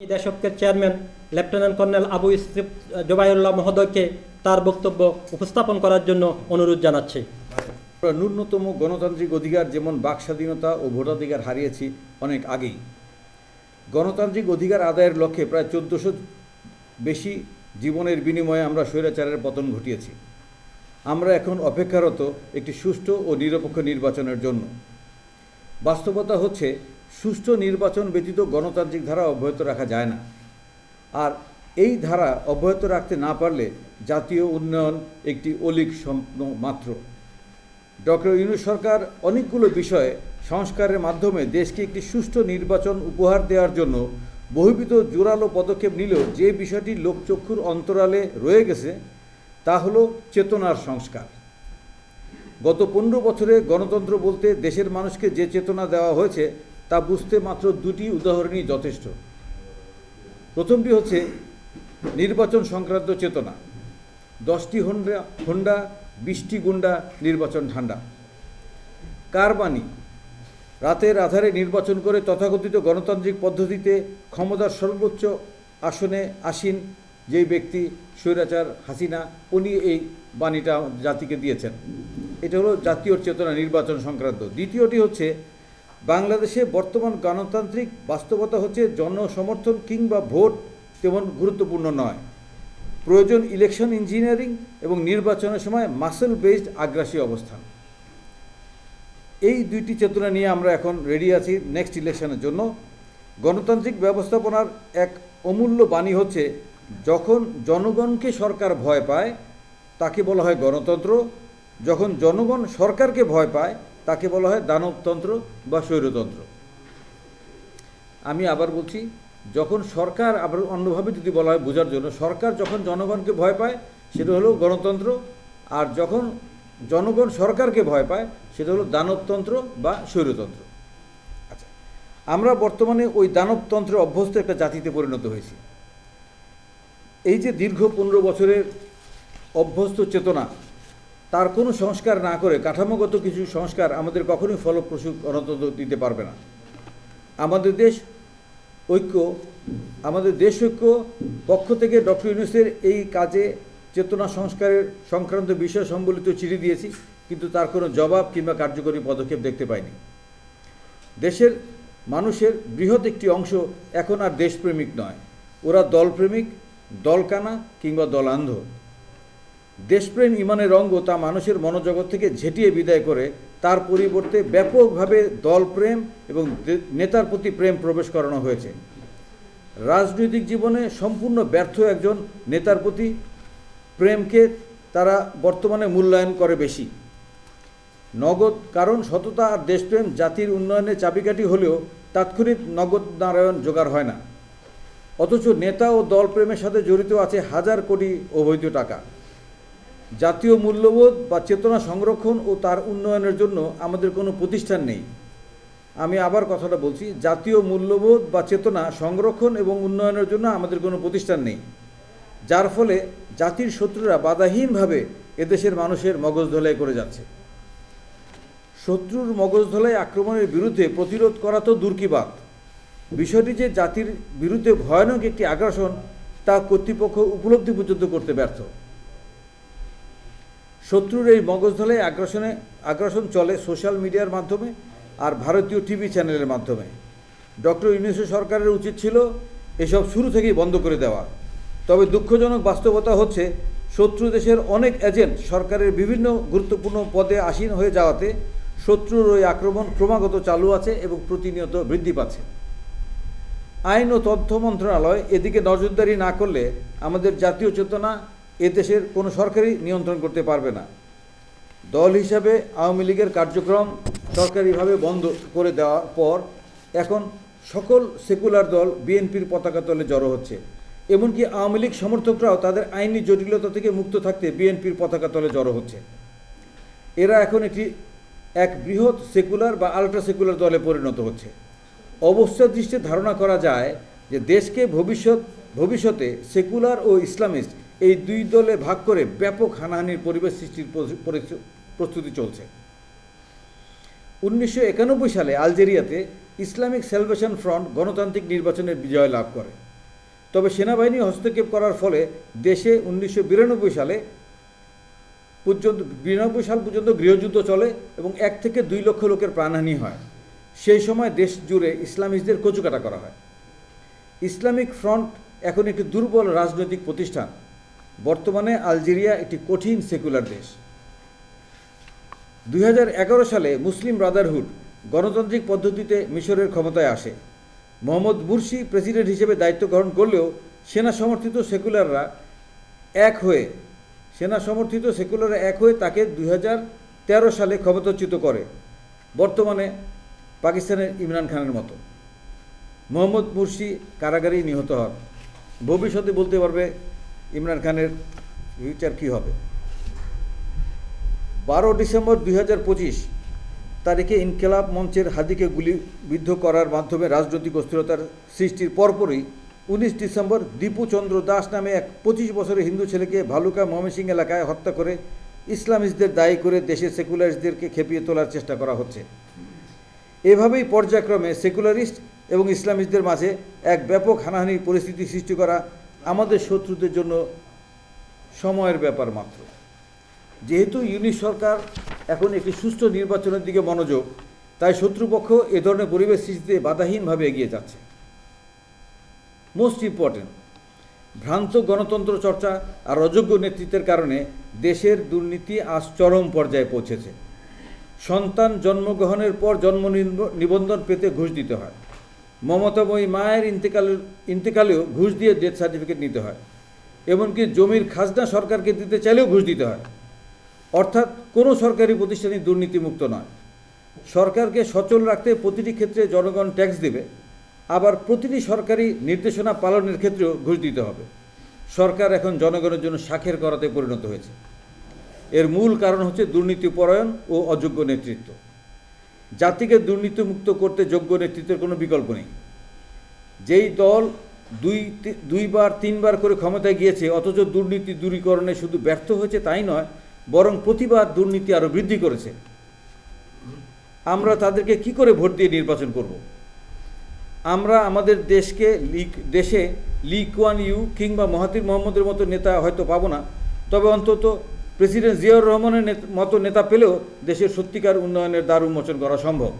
দেশকের chairman, lieutenant colonel Abu ইসরিফ জোবাইউল্লাহ মহোদয়কে তার বক্তব্য উপস্থাপন করার জন্য অনুরোধ জানাচ্ছি। ন্যূনতম গণতান্ত্রিক অধিকার যেমন বাক স্বাধীনতা ও ভোটাধিকার হারিয়েছি অনেক আগেই। গণতান্ত্রিক অধিকার আদায়ের লক্ষ্যে প্রায় চোদ্দোশো বেশি জীবনের বিনিময়ে আমরা স্বৈরাচারের পতন ঘটিয়েছি। আমরা এখন অপেক্ষারত একটি সুষ্ঠু ও নিরপেক্ষ নির্বাচনের জন্য। বাস্তবতা হচ্ছে সুষ্ঠু নির্বাচন ব্যতীত গণতান্ত্রিক ধারা অব্যাহত রাখা যায় না। আর এই ধারা অব্যাহত রাখতে না পারলে জাতীয় উন্নয়ন একটি অলিক স্বপ্ন মাত্র। ডক্টর ইউনুস সরকার অনেকগুলো বিষয়ে সংস্কারের মাধ্যমে দেশকে একটি সুষ্ঠু নির্বাচন উপহার দেওয়ার জন্য বহুবিধ জোরালো পদক্ষেপ নিলেও যে বিষয়টি লোকচক্ষুর অন্তরালে রয়ে গেছে, তা হলো চেতনার সংস্কার। গত পনেরো বছরে গণতন্ত্র বলতে দেশের মানুষকে যে চেতনা দেওয়া হয়েছে তা বুঝতে মাত্র দুটি উদাহরণই যথেষ্ট। প্রথমটি হচ্ছে নির্বাচন সংক্রান্ত চেতনা। দশটি হন্ডা, হোন্ডা, বিশটি গুন্ডা নির্বাচন ঠান্ডা। কার বাণী? রাতের আধারে নির্বাচন করে তথাকথিত গণতান্ত্রিক পদ্ধতিতে ক্ষমতার সর্বোচ্চ আসনে আসীন যেই ব্যক্তি স্বৈরাচার হাসিনা, উনি এই বাণীটা জাতিকে দিয়েছেন। এটা হলো জাতীয় চেতনা নির্বাচন সংক্রান্ত। দ্বিতীয়টি হচ্ছে বাংলাদেশে বর্তমান গণতান্ত্রিক বাস্তবতা হচ্ছে জনসমর্থন কিংবা ভোট তেমন গুরুত্বপূর্ণ নয়। প্রয়োজন ইলেকশন ইঞ্জিনিয়ারিং এবং নির্বাচনের সময় মাসেল বেসড আগ্রাসী অবস্থান। এই দুইটি চেতনা নিয়ে আমরা এখন রেডি আছি নেক্সট ইলেকশনের জন্য। গণতান্ত্রিক ব্যবস্থাপনার এক অমূল্য বাণী হচ্ছে, যখন জনগণকে সরকার ভয় পায়, তাকে বলা হয় গণতন্ত্র। যখন জনগণ সরকারকে ভয় পায় তাকে বলা হয় দানবতন্ত্র বা স্বৈরতন্ত্র। আমি আবার বলছি, যখন সরকার আবার অন্যভাবে যদি বলা হয় বোঝার জন্য, সরকার যখন জনগণকে ভয় পায়, সেটা হলো গণতন্ত্র, আর যখন জনগণ সরকারকে ভয় পায়, সেটা হলো দানবতন্ত্র বা স্বৈরতন্ত্র। আচ্ছা আমরা বর্তমানে ওই দানবতন্ত্রে অভ্যস্ত একটা জাতিতে পরিণত হয়েছি। এই যে দীর্ঘ পনেরো বছরের অভ্যস্ত চেতনা তার কোনো সংস্কার না করে কাঠামোগত কিছু সংস্কার আমাদের কখনোই ফলপ্রসূ গণতন্ত্র দিতে পারবে না। আমাদের দেশ ঐক্য, আমাদের দেশ ঐক্য পক্ষ থেকে ডক্টর ইউনুসের এই কাজে চেতনা সংস্কারের সংক্রান্ত বিষয় সম্বলিত চিঠি দিয়েছি, কিন্তু তার কোনো জবাব কিংবা কার্যকরী পদক্ষেপ দেখতে পাইনি। দেশের মানুষের বৃহৎ একটি অংশ এখন আর দেশপ্রেমিক নয়। ওরা দলপ্রেমিক, দলকানা কিংবা দলান্ধ। দেশপ্রেম ইমানের অঙ্গ তা মানুষের মনোজগৎ থেকে ঝেঁটিয়ে বিদায় করে, তার পরিবর্তে ব্যাপকভাবে দলপ্রেম এবং নেতার প্রতি প্রেম প্রবেশ করানো হয়েছে। রাজনৈতিক জীবনে সম্পূর্ণ ব্যর্থ একজন নেতার প্রতি প্রেমকে তারা বর্তমানে মূল্যায়ন করে বেশি। নগদ কারণ সততা আর দেশপ্রেম জাতির উন্নয়নে চাবিকাঠি হলেও তাৎক্ষণিক নগদ নারায়ণ জোগাড় হয় না। অথচ নেতা ও দল প্রেমের সাথে জড়িত আছে হাজার কোটি অবৈধ টাকা। জাতীয় মূল্যবোধ বা চেতনা সংরক্ষণ ও তার উন্নয়নের জন্য আমাদের কোনো প্রতিষ্ঠান নেই। আমি আবার কথাটা বলছি, জাতীয় মূল্যবোধ বা চেতনা সংরক্ষণ এবং উন্নয়নের জন্য আমাদের কোনো প্রতিষ্ঠান নেই। যার ফলে জাতির শত্রুরা বাধাহীনভাবে এদেশের মানুষের মগজ ধোলাই করে যাচ্ছে। শত্রুর মগজ ধোলাই আক্রমণের বিরুদ্ধে প্রতিরোধ করা তো দূর কি বাত? বিষয়টি যে জাতির বিরুদ্ধে ভয়ানক একটি আগ্রাসন তা কর্তৃপক্ষ উপলব্ধি পর্যন্ত করতে ব্যর্থ। শত্রুর এই মগজধলে আগ্রাসনে, আগ্রাসন চলে সোশ্যাল মিডিয়ার মাধ্যমে আর ভারতীয় টিভি চ্যানেলের মাধ্যমে। ডক্টর ইউনিসেফ সরকারের উচিত ছিল এসব শুরু থেকেই বন্ধ করে দেওয়া। তবে দুঃখজনক বাস্তবতা হচ্ছে, শত্রু দেশের অনেক এজেন্ট সরকারের বিভিন্ন গুরুত্বপূর্ণ পদে আসীন হয়ে যাওয়াতে শত্রুর ওই আক্রমণ ক্রমাগত চালু আছে এবং প্রতিনিয়ত বৃদ্ধি পাচ্ছে। আইন ও তথ্য মন্ত্রণালয় এদিকে নজরদারি না করলে আমাদের জাতীয় চেতনা এদেশের কোনো সরকারই নিয়ন্ত্রণ করতে পারবে না। দল হিসাবে আওয়ামী লীগের কার্যক্রম সরকারিভাবে বন্ধ করে দেওয়ার পর এখন সকল সেকুলার দল বিএনপির পতাকা তলে জড়ো হচ্ছে। এমনকি আওয়ামী লীগ সমর্থকরাও তাদের আইনি জটিলতা থেকে মুক্ত থাকতে বিএনপির পতাকা তলে জড়ো হচ্ছে। এরা এখন একটি, এক বৃহৎ সেকুলার বা আল্ট্রা সেকুলার দলে পরিণত হচ্ছে। অবস্থা দৃষ্টিতে ধারণা করা যায় যে দেশকে ভবিষ্যৎ, ভবিষ্যতে সেকুলার ও ইসলামিস্ট এই দুই দলে ভাগ করে ব্যাপক হানাহানির পরিবেশ সৃষ্টির পরি- পরি- প্রস্তুতি চলছে। উনিশশো একানব্বই সালে আলজেরিয়াতে ইসলামিক সেলভেশন ফ্রন্ট গণতান্ত্রিক নির্বাচনের বিজয় লাভ করে। তবে সেনাবাহিনী হস্তক্ষেপ করার ফলে দেশে উনিশশো বিরানব্বই সালে পর্যন্ত বিরানব্বই সাল পর্যন্ত গৃহযুদ্ধ চলে এবং এক থেকে দুই লক্ষ লোকের প্রাণহানি হয়। সেই সময় দেশ জুড়ে ইসলামিস্টদের কচুকাটা করা হয়। ইসলামিক ফ্রন্ট এখন একটি দুর্বল রাজনৈতিক প্রতিষ্ঠান। বর্তমানে আলজেরিয়া একটি কঠিন সেকুলার দেশ। দুই হাজার এগারো সালে মুসলিম ব্রাদারহুড গণতান্ত্রিক পদ্ধতিতে মিশরের ক্ষমতায় আসে। মোহাম্মদ মুরসি প্রেসিডেন্ট হিসেবে দায়িত্ব গ্রহণ করলেও সেনা সমর্থিত সেকুলাররা এক হয়ে, সেনা সমর্থিত সেকুলাররা এক হয়ে তাকে দুই হাজার তেরো সালে ক্ষমতাচ্যুত করে, বর্তমানে পাকিস্তানের ইমরান খানের মতো। মোহাম্মদ মুরসি কারাগারেই নিহত হন। ভবিষ্যতে বলতে পারবে ইমরান খানের ফিউচার কী হবে? বারো ডিসেম্বর দুই হাজার পঁচিশ তারিখে ইনকেলাব মঞ্চের হাদিকে গুলিবিদ্ধ করার মাধ্যমে রাজনৈতিক অস্থিরতার সৃষ্টির পরপরই উনিশ ডিসেম্বর দীপুচন্দ্র দাস নামে এক পঁচিশ বছরের হিন্দু ছেলেকে ভালুকা ময়মনসিং এলাকায় হত্যা করে ইসলামিস্টদের দায়ী করে দেশের সেকুলারিস্টদেরকে খেপিয়ে তোলার চেষ্টা করা হচ্ছে। এভাবেই পর্যায়ক্রমে সেকুলারিস্ট এবং ইসলামিস্টদের মাঝে এক ব্যাপক হানাহানির পরিস্থিতি সৃষ্টি করা আমাদের শত্রুদের জন্য সময়ের ব্যাপার মাত্র। যেহেতু ইউনিট সরকার এখন একটি সুষ্ঠু নির্বাচনের দিকে মনোযোগ, তাই শত্রুপক্ষ এ ধরনের পরিবেশ সৃষ্টিতে বাধাহীনভাবে এগিয়ে যাচ্ছে। মোস্ট ইম্পর্টেন্ট ভ্রান্ত গণতন্ত্র চর্চা আর অযোগ্য নেতৃত্বের কারণে দেশের দুর্নীতি আজ চরম পর্যায়ে পৌঁছেছে। সন্তান জন্মগ্রহণের পর জন্ম নিবন্ধন পেতে ঘুষ দিতে হয়। মমতাময়ী মায়ের ইন্তেকালের ইন্তেকালেও ঘুষ দিয়ে ডেথ সার্টিফিকেট নিতে হয়। এমনকি জমির খাজনা সরকারকে দিতে চাইলেও ঘুষ দিতে হয়। অর্থাৎ কোনো সরকারি প্রতিষ্ঠানই দুর্নীতিমুক্ত নয়। সরকারকে সচল রাখতে প্রতিটি ক্ষেত্রে জনগণ ট্যাক্স দেবে। আবার প্রতিটি সরকারি নির্দেশনা পালনের ক্ষেত্রেও ঘুষ দিতে হবে। সরকার এখন জনগণের জন্য শাখের করাতে পরিণত হয়েছে। এর মূল কারণ হচ্ছে দুর্নীতিপরায়ণ ও অযোগ্য নেতৃত্ব। জাতিকে দুর্নীতিমুক্ত করতে যোগ্য নেতৃত্বের কোনো বিকল্প নেই। যেই দল দুই দুইবার, তিনবার করে ক্ষমতায় গিয়েছে, অথচ দুর্নীতি দূরীকরণে শুধু ব্যর্থ হয়েছে তাই নয়, বরং প্রতিবার দুর্নীতি আরও বৃদ্ধি করেছে। আমরা তাদেরকে কি করে ভোট দিয়ে নির্বাচন করব? আমরা আমাদের দেশকে লিক, দেশে লি কুয়ান ইউ কিংবা মহাতির মোহাম্মদের মতো নেতা হয়তো পাবো না, তবে অন্তত প্রেসিডেন্ট জিয়াউর রহমানের মতো নেতা পেলেও দেশের সত্যিকার উন্নয়নের দ্বার উন্মোচন করা সম্ভব।